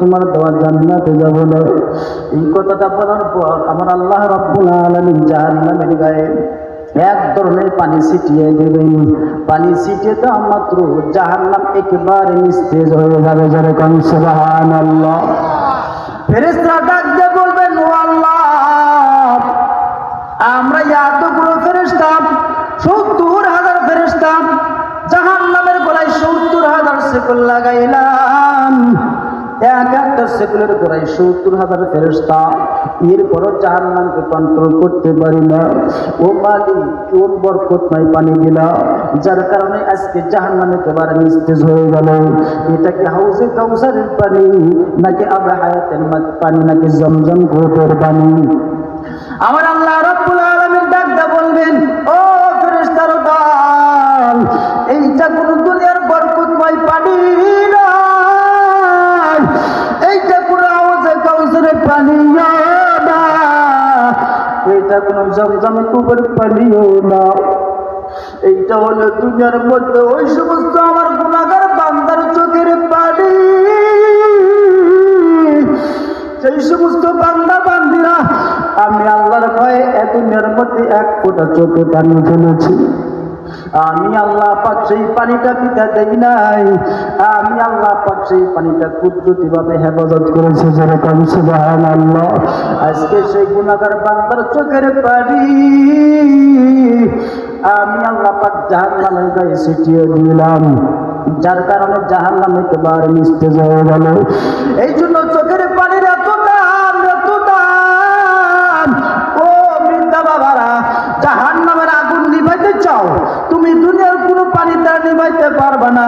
তোমার দেওয়া জান্নাতে যাব না। এই কথাটা বলার পর আমার আল্লাহ রব্বুল আলামিন জাহান্নামের গায়ে এক ধরনের পানি ছিটিয়ে দেবেন। পানি ছিটিয়ে দেওয়া মাত্র জাহান্নাম একেবারে নিস্তেজ হয়ে যাবে যারা কম সুবহানাল্লাহ। ফেরেশতারা ডাক দিয়ে বলবেন, ও আল্লাহ, আমরা এতগুলো ফেরেশতা, সত্তর হাজার ফেরেশতা জাহান নামের গলায় সত্তর হাজার সেকুল লাগাইলাম। সেকুলের সত্তর হাজার ফেরেশতা। এরপরও জাহান নামকে কন্ট্রোল করতে পারি না। ও নাই পানি দিলা। যার কারণে আজকে জাহান নামে একেবারে নিস্তেজ হয়ে গেল। এটা কি হাউসে কাউসারের পানি, নাকি আবে হায়াতের পানি, নাকি জমজম ঘোটের পানি? আমার আল্লাহ রব্বুল আলামিন ডাকদা বলবেন, ও কাউসারের না। এইটা হলো দুনিয়ার মধ্যে ওই সমস্ত আমার গুণাগার বান্দার চোখের সেই সমস্ত বান্দা বান্দিরা, আমি আল্লাহর ভয়ে এ দুনিয়ার মধ্যে এক ফোঁটা চোখে পানি ফেলেছি। আমি আল্লাহ পাক সেই পানিটা পিতা দেই নাই। আমি আল্লাহ পাক সেই পানিটা কুদরতি ভাবে হেফাজত করেছে যেরকম সুবাহান আল্লাহ আজকে সেই গুণাগার বান্দার চোখের পানি। আমি আল্লাহ পাক জাহান নামের গায়ে ছিটিয়ে দিলাম। যার কারণে জাহান নামে একেবারে নিস্তেজ হয়ে গেল। এই জন্য তুমি দুনিয়ার কোনো পানি তার নিভাইতে পারবে না।